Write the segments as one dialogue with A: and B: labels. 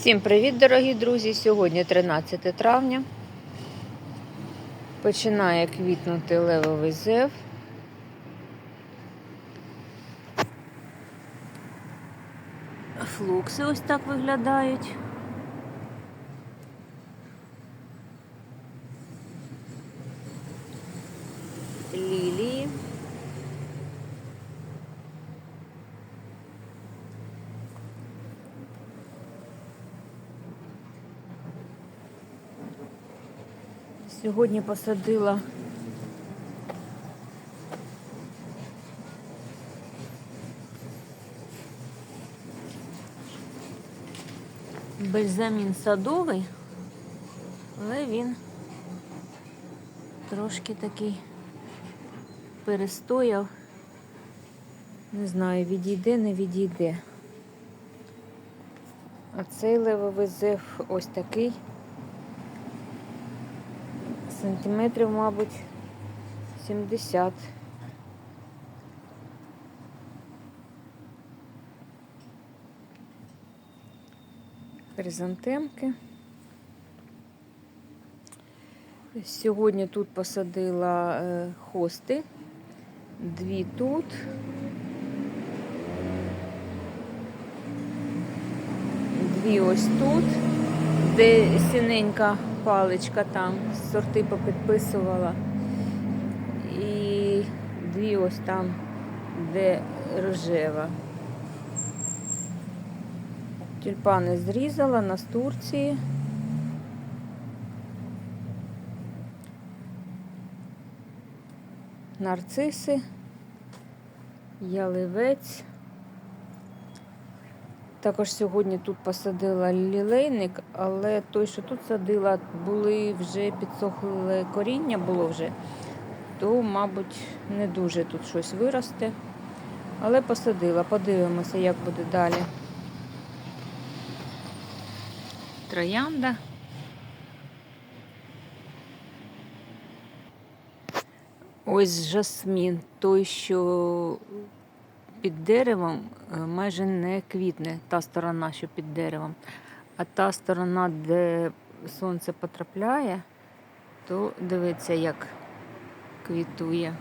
A: Всім привіт, дорогі друзі! Сьогодні 13 травня. Починає квітнути левовий зев. Флукси ось так виглядають. Сьогодні посадила бальзамін садовий, але він трошки такий перестояв. Не знаю, відійде, не відійде. А цей левовий зев ось такий сантиметрів, мабуть, 70. Хризантемки. Сьогодні тут посадила е, хости, дві тут. Дві ось тут, де синенька паличка там, сорти попідписувала. І дві ось там, де рожева. Тюльпани зрізала на Турції. Нарциси, яливець. Також сьогодні тут посадила лілейник, але той, що тут садила, були вже підсохле коріння було вже, то, мабуть, не дуже тут щось виросте. Але посадила, подивимося, як буде далі. Троянда. Ось жасмін, той, що під деревом е, майже не квітне та сторона, що під деревом. А та сторона, де сонце потрапляє, то дивиться, як квітує.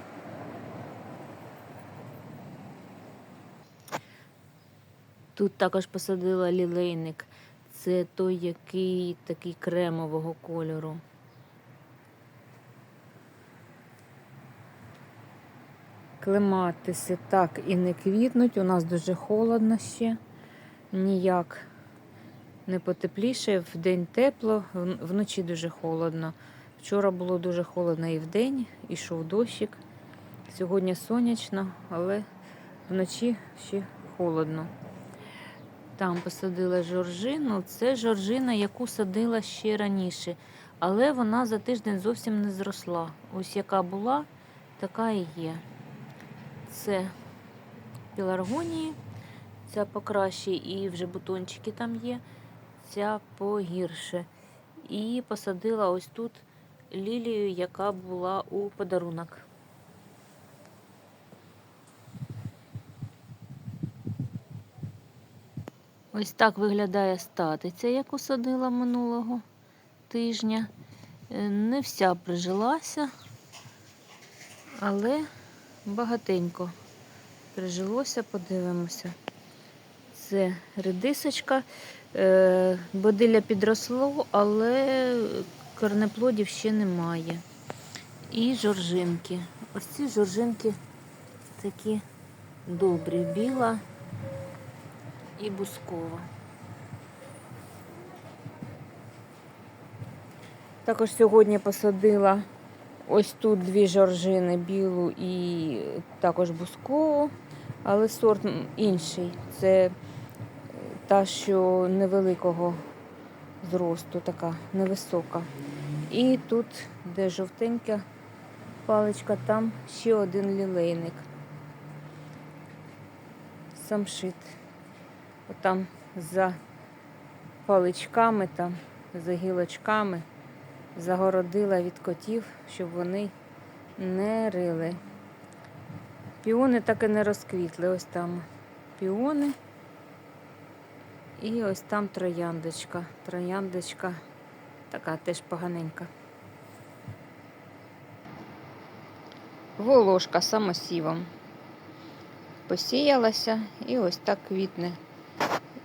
A: Тут також посадила лілейник. Це той, який такий кремового кольору. Клематиси так і не квітнуть. У нас дуже холодно ще. Ніяк не потепліше. Вдень тепло, вночі дуже холодно. Вчора було дуже холодно і вдень, ішов дощик. Сьогодні сонячно, але вночі ще холодно. Там посадила жоржину. Це жоржина, яку садила ще раніше. Але вона за тиждень зовсім не зросла. Ось яка була, така і є. Це пеларгонії, ця покраще, і вже бутончики там є, ця погірше. І посадила ось тут лілію, яка була у подарунок. Ось так виглядає статиця, яку садила минулого тижня. Е, Не вся прижилася, але багатенько прижилося, подивимося. Це редисочка. Е, Бодилля підросло, але корнеплодів ще немає. І жоржинки. Ось ці жоржинки такі добрі, біла і бускова. Також сьогодні посадила ось тут дві жоржини, білу і також бускову, але сорт інший. Це е, та, що невеликого зросту, така невисока. І тут, де жовтенька паличка, там ще один лілейник. Самшит. Отам за паличками, там, за гілочками загородила від котів, щоб вони не рили. Піони так і не розквітли. Ось там піони. І ось там трояндочка. Трояндочка така теж поганенька. Волошка самосівом. Посіялася і ось так квітне.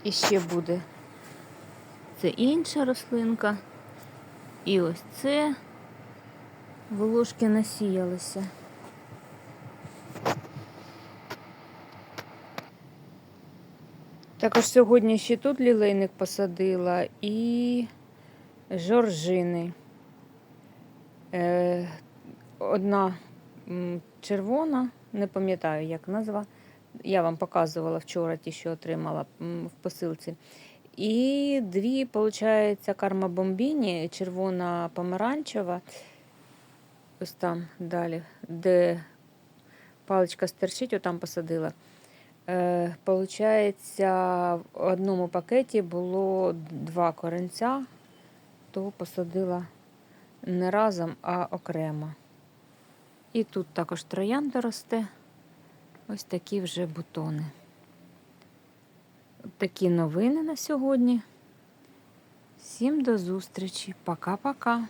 A: І ще буде. Це інша рослинка. І ось це волошки насіялися. Також сьогодні ще тут лілейник посадила і жоржини. Е, одна червона, не пам'ятаю, як назва. Я вам показувала вчора ті, що отримала в посилці. І дві, виходить, карма бомбіні, червона помаранчева. Ось там далі, де паличка стерчить, отам посадила. Е, в одному пакеті було два коренця, то посадила не разом, а окремо. І тут також троянда росте. Ось такі вже бутони. Такі новини на сьогодні. Всім до зустрічі. Пока-пока.